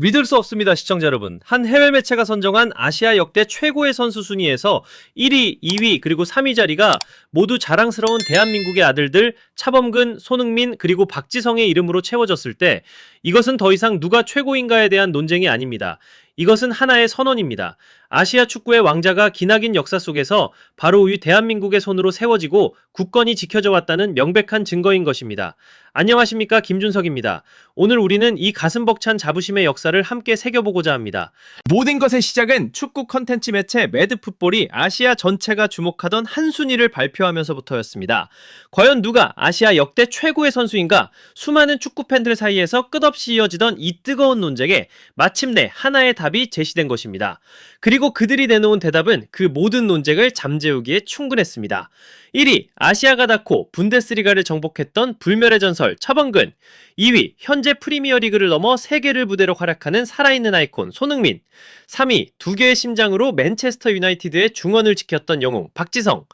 믿을 수 없습니다, 시청자 여러분. 한 해외 매체가 선정한 아시아 역대 최고의 선수 순위에서 1위, 2위, 그리고 3위 자리가 모두 자랑스러운 대한민국의 아들들 차범근, 손흥민, 그리고 박지성의 이름으로 채워졌을 때 이것은 더 이상 누가 최고인가에 대한 논쟁이 아닙니다. 이것은 하나의 선언입니다. 아시아 축구의 왕자가 기나긴 역사 속에서 바로 이 대한민국의 손으로 세워지고 굳건히 지켜져 왔다는 명백한 증거인 것입니다. 안녕하십니까 김준석입니다. 오늘 우리는 이 가슴 벅찬 자부심의 역사를 함께 새겨보고자 합니다. 모든 것의 시작은 축구 컨텐츠 매체 매드풋볼이 아시아 전체가 주목하던 한 순위를 발표하면서부터였습니다. 과연 누가 아시아 역대 최고의 선수인가? 수많은 축구 팬들 사이에서 끝없이 이어지던 이 뜨거운 논쟁에 마침내 하나의 답이 제시된 것입니다. 그리고 그들이 내놓은 대답은 그 모든 논쟁을 잠재우기에 충분했습니다. 1위 아시아가 닿고 분데스리가를 정복했던 불멸의 전설 차범근. 2위 현재 프리미어리그를 넘어 세계를 무대로 활약하는 살아있는 아이콘 손흥민. 3위 두 개의 심장으로 맨체스터 유나이티드의 중원을 지켰던 영웅 박지성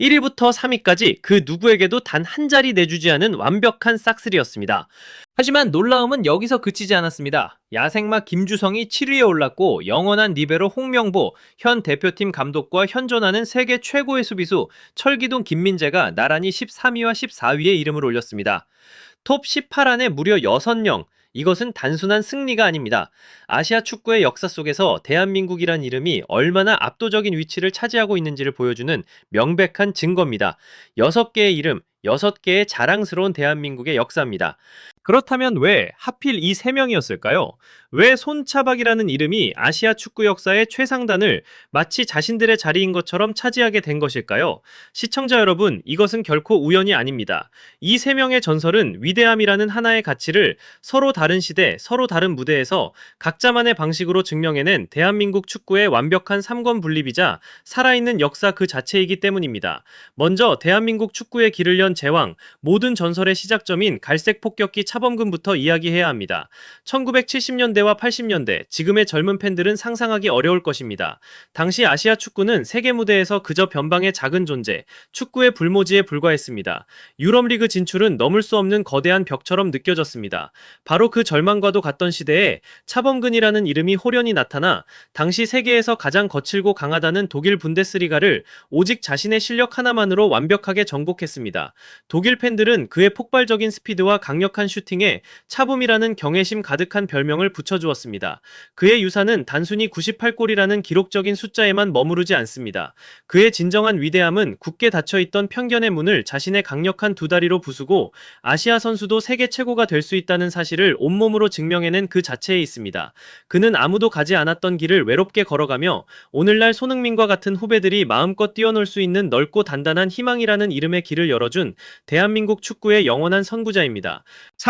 1위부터 3위까지 그 누구에게도 단 한 자리 내주지 않은 완벽한 싹쓸이였습니다. 하지만 놀라움은 여기서 그치지 않았습니다. 야생마 김주성이 7위에 올랐고 영원한 리베로 홍명보, 현 대표팀 감독과 현존하는 세계 최고의 수비수 철기동 김민재가 나란히 13위와 14위에 이름을 올렸습니다. 톱 18 안에 무려 6명, 이것은 단순한 승리가 아닙니다. 아시아 축구의 역사 속에서 대한민국이란 이름이 얼마나 압도적인 위치를 차지하고 있는지를 보여주는 명백한 증거입니다. 6개의 이름, 6개의 자랑스러운 대한민국의 역사입니다. 그렇다면 왜 하필 이 세 명이었을까요? 왜 손차박이라는 이름이 아시아 축구 역사의 최상단을 마치 자신들의 자리인 것처럼 차지하게 된 것일까요? 시청자 여러분, 이것은 결코 우연이 아닙니다. 이 세 명의 전설은 위대함이라는 하나의 가치를 서로 다른 시대, 서로 다른 무대에서 각자만의 방식으로 증명해낸 대한민국 축구의 완벽한 삼권 분립이자 살아있는 역사 그 자체이기 때문입니다. 먼저 대한민국 축구의 길을 연 제왕, 모든 전설의 시작점인 갈색 폭격기 차범근부터 이야기해야 합니다. 1970년대와 80년대, 지금의 젊은 팬들은 상상하기 어려울 것입니다. 당시 아시아 축구는 세계 무대에서 그저 변방의 작은 존재, 축구의 불모지에 불과했습니다. 유럽리그 진출은 넘을 수 없는 거대한 벽처럼 느껴졌습니다. 바로 그 절망과도 같던 시대에 차범근이라는 이름이 호련히 나타나 당시 세계에서 가장 거칠고 강하다는 독일 분데스리가를 오직 자신의 실력 하나만으로 완벽하게 정복했습니다. 독일 팬들은 그의 폭발적인 스피드와 강력한 슈팅 에 차붐이라는 경외심 가득한 별명을 붙여주었습니다. 그의 유산은 단순히 98골이라는 기록적인 숫자에만 머무르지 않습니다. 그의 진정한 위대함은 굳게 닫혀있던 편견의 문을 자신의 강력한 두 다리로 부수고 아시아 선수도 세계 최고가 될 수 있다는 사실을 온몸으로 증명해낸 그 자체에 있습니다. 그는 아무도 가지 않았던 길을 외롭게 걸어가며 오늘날 손흥민과 같은 후배들이 마음껏 뛰어놀 수 있는 넓고 단단한 희망이라는 이름의 길을 열어준 대한민국 축구의 영원한 선구자입니다.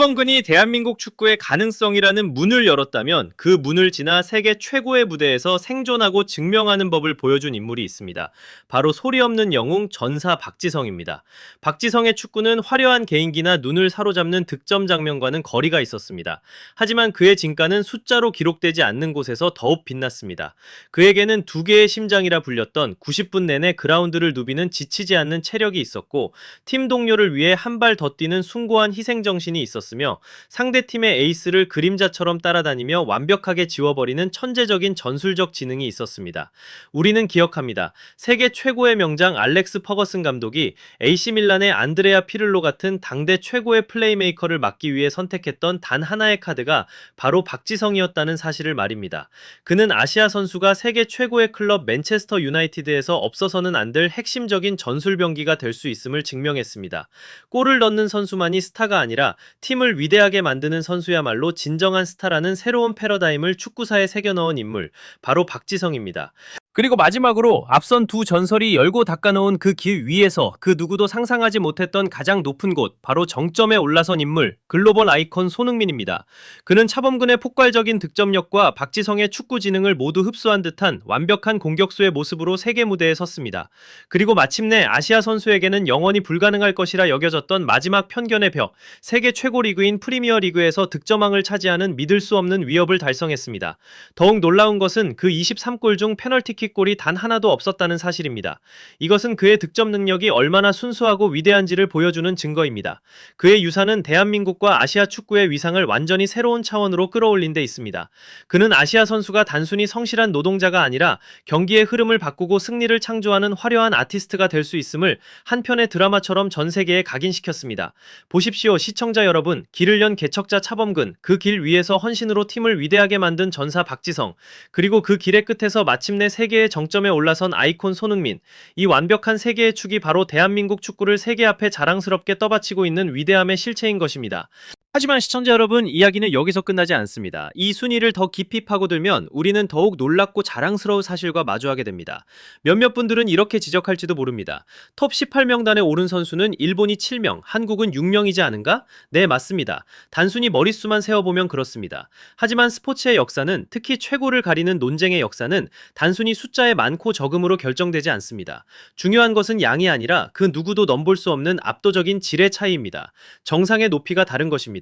차범근이 대한민국 축구의 가능성이라는 문을 열었다면 그 문을 지나 세계 최고의 무대에서 생존하고 증명하는 법을 보여준 인물이 있습니다. 바로 소리 없는 영웅 전사 박지성입니다. 박지성의 축구는 화려한 개인기나 눈을 사로잡는 득점 장면과는 거리가 있었습니다. 하지만 그의 진가는 숫자로 기록되지 않는 곳에서 더욱 빛났습니다. 그에게는 두 개의 심장이라 불렸던 90분 내내 그라운드를 누비는 지치지 않는 체력이 있었고 팀 동료를 위해 한 발 더 뛰는 숭고한 희생 정신이 있었 으며 상대팀의 에이스를 그림자처럼 따라다니며 완벽하게 지워버리는 천재적인 전술적 지능이 있었습니다. 우리는 기억합니다. 세계 최고의 명장 알렉스 퍼거슨 감독이 AC 밀란의 안드레아 피를로 같은 당대 최고의 플레이메이커를 막기 위해 선택했던 단 하나의 카드가 바로 박지성이었다는 사실을 말입니다. 그는 아시아 선수가 세계 최고의 클럽 맨체스터 유나이티드에서 없어서는 안 될 핵심적인 전술병기가 될 수 있음을 증명했습니다. 골을 넣는 선수만이 스타가 아니라 팀을 위대하게 만드는 선수야말로 진정한 스타라는 새로운 패러다임을 축구사에 새겨넣은 인물, 바로 박지성입니다. 그리고 마지막으로 앞선 두 전설이 열고 닦아놓은 그 길 위에서 그 누구도 상상하지 못했던 가장 높은 곳, 바로 정점에 올라선 인물, 글로벌 아이콘 손흥민입니다. 그는 차범근의 폭발적인 득점력과 박지성의 축구 지능을 모두 흡수한 듯한 완벽한 공격수의 모습으로 세계 무대에 섰습니다. 그리고 마침내 아시아 선수에게는 영원히 불가능할 것이라 여겨졌던 마지막 편견의 벽, 세계 최고 리그인 프리미어 리그에서 득점왕을 차지하는 믿을 수 없는 위협을 달성했습니다. 더욱 놀라운 것은 그 23골 중 페널티킥 페널티골이 단 하나도 없었다는 사실입니다. 이것은 그의 득점 능력이 얼마나 순수하고 위대한지를 보여주는 증거입니다. 그의 유산은 대한민국과 아시아 축구의 위상을 완전히 새로운 차원으로 끌어올린 데 있습니다. 그는 아시아 선수가 단순히 성실한 노동자가 아니라 경기의 흐름을 바꾸고 승리를 창조하는 화려한 아티스트가 될 수 있음을 한 편의 드라마처럼 전 세계에 각인시켰습니다. 보십시오, 시청자 여러분. 길을 연 개척자 차범근, 그 길 위에서 헌신으로 팀을 위대하게 만든 전사 박지성, 그리고 그 길의 끝에서 마침내 세계의 정점에 올라선 아이콘 손흥민. 이 완벽한 세계의 축이 바로 대한민국 축구를 세계 앞에 자랑스럽게 떠받치고 있는 위대함의 실체인 것입니다. 하지만 시청자 여러분, 이야기는 여기서 끝나지 않습니다. 이 순위를 더 깊이 파고들면 우리는 더욱 놀랍고 자랑스러운 사실과 마주하게 됩니다. 몇몇 분들은 이렇게 지적할지도 모릅니다. 톱 18명단에 오른 선수는 일본이 7명, 한국은 6명이지 않은가? 네, 맞습니다. 단순히 머릿수만 세어보면 그렇습니다. 하지만 스포츠의 역사는 특히 최고를 가리는 논쟁의 역사는 단순히 숫자의 많고 적음으로 결정되지 않습니다. 중요한 것은 양이 아니라 그 누구도 넘볼 수 없는 압도적인 질의 차이입니다. 정상의 높이가 다른 것입니다.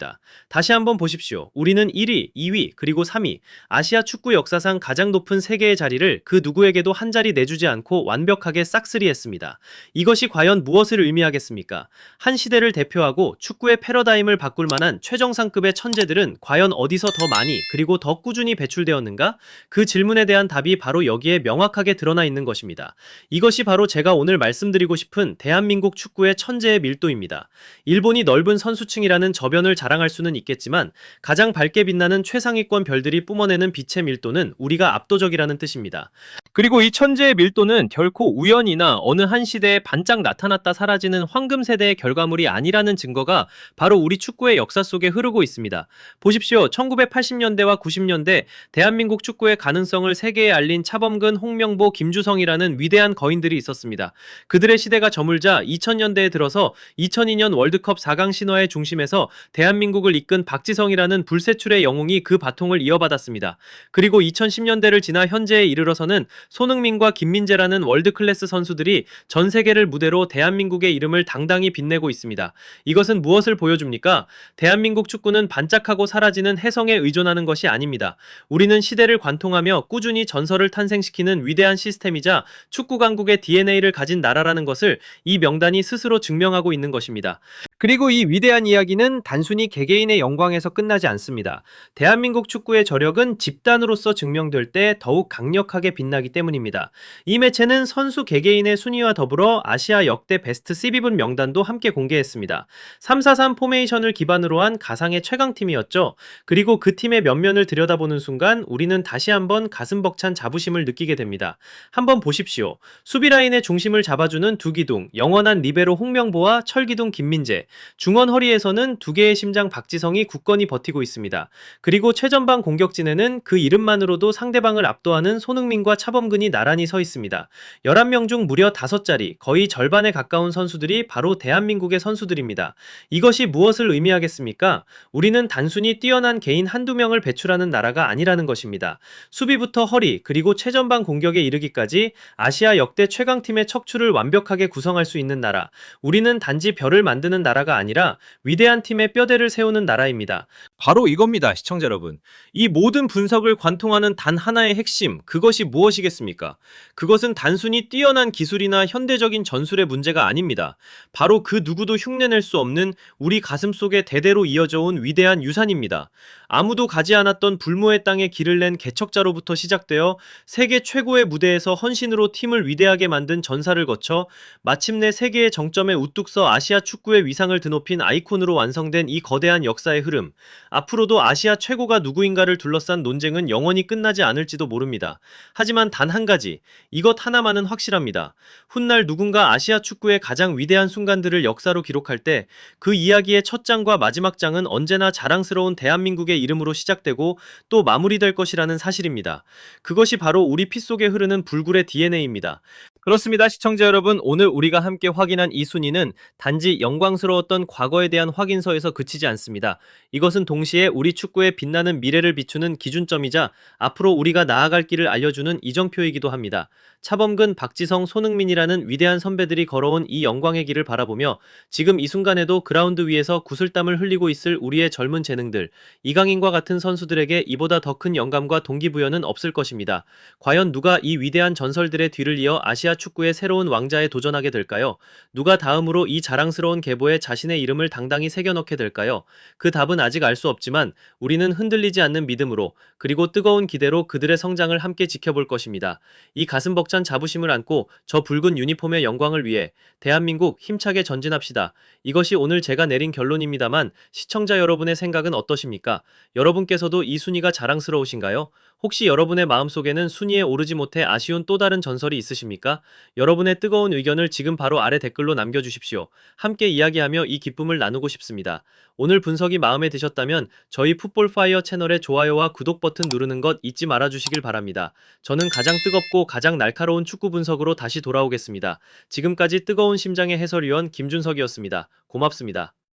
다시 한번 보십시오. 우리는 1위, 2위, 그리고 3위. 아시아 축구 역사상 가장 높은 세계의 자리를 그 누구에게도 한 자리 내주지 않고 완벽하게 싹쓸이했습니다. 이것이 과연 무엇을 의미하겠습니까? 한 시대를 대표하고 축구의 패러다임을 바꿀 만한 최정상급의 천재들은 과연 어디서 더 많이 그리고 더 꾸준히 배출되었는가? 그 질문에 대한 답이 바로 여기에 명확하게 드러나 있는 것입니다. 이것이 바로 제가 오늘 말씀드리고 싶은 대한민국 축구의 천재의 밀도입니다. 일본이 넓은 선수층이라는 저변을 자 랑할 수는 있겠지만 가장 밝게 빛나는 최상위권 별들이 뿜어내는 빛의 밀도는 우리가 압도적이라는 뜻입니다. 그리고 이 천재의 밀도는 결코 우연이나 어느 한 시대에 반짝 나타났다 사라지는 황금 세대의 결과물이 아니라는 증거가 바로 우리 축구의 역사 속에 흐르고 있습니다. 보십시오. 1980년대와 90년대 대한민국 축구의 가능성을 세계에 알린 차범근, 홍명보, 김주성이라는 위대한 거인들이 있었습니다. 그들의 시대가 저물자 2000년대에 들어서 2002년 월드컵 4강 신화의 중심에서 대한민국 을 이끈 박지성이라는 불세출의 영웅이 그 바통을 이어받았습니다. 그리고 2010년대를 지나 현재에 이르러서는 손흥민과 김민재라는 월드클래스 선수들이 전 세계를 무대로 대한민국의 이름을 당당히 빛내고 있습니다. 이것은 무엇을 보여줍니까? 대한민국 축구는 반짝하고 사라지는 혜성에 의존하는 것이 아닙니다. 우리는 시대를 관통하며 꾸준히 전설을 탄생시키는 위대한 시스템이자 축구 강국의 DNA를 가진 나라라는 것을 이 명단이 스스로 증명하고 있는 것입니다. 그리고 이 위대한 이야기는 단순히 개개인의 영광에서 끝나지 않습니다. 대한민국 축구의 저력은 집단으로서 증명될 때 더욱 강력하게 빛나기 때문입니다. 이 매체는 선수 개개인의 순위와 더불어 아시아 역대 베스트 12분 명단도 함께 공개했습니다. 343 포메이션을 기반으로 한 가상의 최강팀이었죠. 그리고 그 팀의 면면을 들여다보는 순간 우리는 다시 한번 가슴 벅찬 자부심을 느끼게 됩니다. 한번 보십시오. 수비 라인의 중심을 잡아주는 두기둥, 영원한 리베로 홍명보와 철기둥 김민재, 중원 허리에서는 두 개의 심장 박지성이 굳건히 버티고 있습니다. 그리고 최전방 공격진에는 그 이름만으로도 상대방을 압도하는 손흥민과 차범근이 나란히 서 있습니다. 11명 중 무려 5자리, 거의 절반에 가까운 선수들이 바로 대한민국의 선수들입니다. 이것이 무엇을 의미하겠습니까? 우리는 단순히 뛰어난 개인 한두 명을 배출하는 나라가 아니라는 것입니다. 수비부터 허리, 그리고 최전방 공격에 이르기까지 아시아 역대 최강팀의 척추를 완벽하게 구성할 수 있는 나라. 우리는 단지 별을 만드는 나라 가 아니라 위대한 팀의 뼈대를 세우는 나라입니다. 바로 이겁니다, 시청자 여러분. 이 모든 분석을 관통하는 단 하나의 핵심, 그것이 무엇이겠습니까? 그것은 단순히 뛰어난 기술이나 현대적인 전술의 문제가 아닙니다. 바로 그 누구도 흉내낼 수 없는 우리 가슴 속에 대대로 이어져 온 위대한 유산입니다. 아무도 가지 않았던 불모의 땅에 길을 낸 개척자로부터 시작되어 세계 최고의 무대에서 헌신으로 팀을 위대하게 만든 전사를 거쳐 마침내 세계의 정점에 우뚝 서 아시아 축구의 위상을 드높인 아이콘으로 완성된 이 거대한 역사의 흐름. 앞으로도 아시아 최고가 누구인가를 둘러싼 논쟁은 영원히 끝나지 않을지도 모릅니다. 하지만 단 한 가지, 이것 하나만은 확실합니다. 훗날 누군가 아시아 축구의 가장 위대한 순간들을 역사로 기록할 때 그 이야기의 첫 장과 마지막 장은 언제나 자랑스러운 대한민국의 이름으로 시작되고 또 마무리될 것이라는 사실입니다. 그것이 바로 우리 피 속에 흐르는 불굴의 DNA입니다. 그렇습니다, 시청자 여러분. 오늘 우리가 함께 확인한 이 순위는 단지 영광스러웠던 과거에 대한 확인서에서 그치지 않습니다. 이것은 동시에 우리 축구의 빛나는 미래를 비추는 기준점이자 앞으로 우리가 나아갈 길을 알려주는 이정표이기도 합니다. 차범근, 박지성, 손흥민이라는 위대한 선배들이 걸어온 이 영광의 길을 바라보며 지금 이 순간에도 그라운드 위에서 구슬땀을 흘리고 있을 우리의 젊은 재능들, 이강인과 같은 선수들에게 이보다 더 큰 영감과 동기부여는 없을 것입니다. 과연 누가 이 위대한 전설들의 뒤를 이어 아시아 축구의 새로운 왕자에 도전하게 될까요? 누가 다음으로 이 자랑스러운 계보에 자신의 이름을 당당히 새겨넣게 될까요? 그 답은 아직 알 수 없지만 우리는 흔들리지 않는 믿음으로 그리고 뜨거운 기대로 그들의 성장을 함께 지켜볼 것입니다. 이 가슴 벅찬 자부심을 안고 저 붉은 유니폼의 영광을 위해 대한민국 힘차게 전진합시다. 이것이 오늘 제가 내린 결론입니다만 시청자 여러분의 생각은 어떠십니까? 여러분께서도 이 순위가 자랑스러우신가요? 혹시 여러분의 마음속에는 순위에 오르지 못해 아쉬운 또 다른 전설이 있으십니까? 여러분의 뜨거운 의견을 지금 바로 아래 댓글로 남겨주십시오. 함께 이야기하며 이 기쁨을 나누고 싶습니다. 오늘 분석이 마음에 드셨다면 저희 풋볼파이어 채널의 좋아요와 구독 버튼 누르는 것 잊지 말아주시길 바랍니다. 저는 가장 뜨겁고 가장 날카로운 축구 분석으로 다시 돌아오겠습니다. 지금까지 뜨거운 심장의 해설위원 김준석이었습니다. 고맙습니다.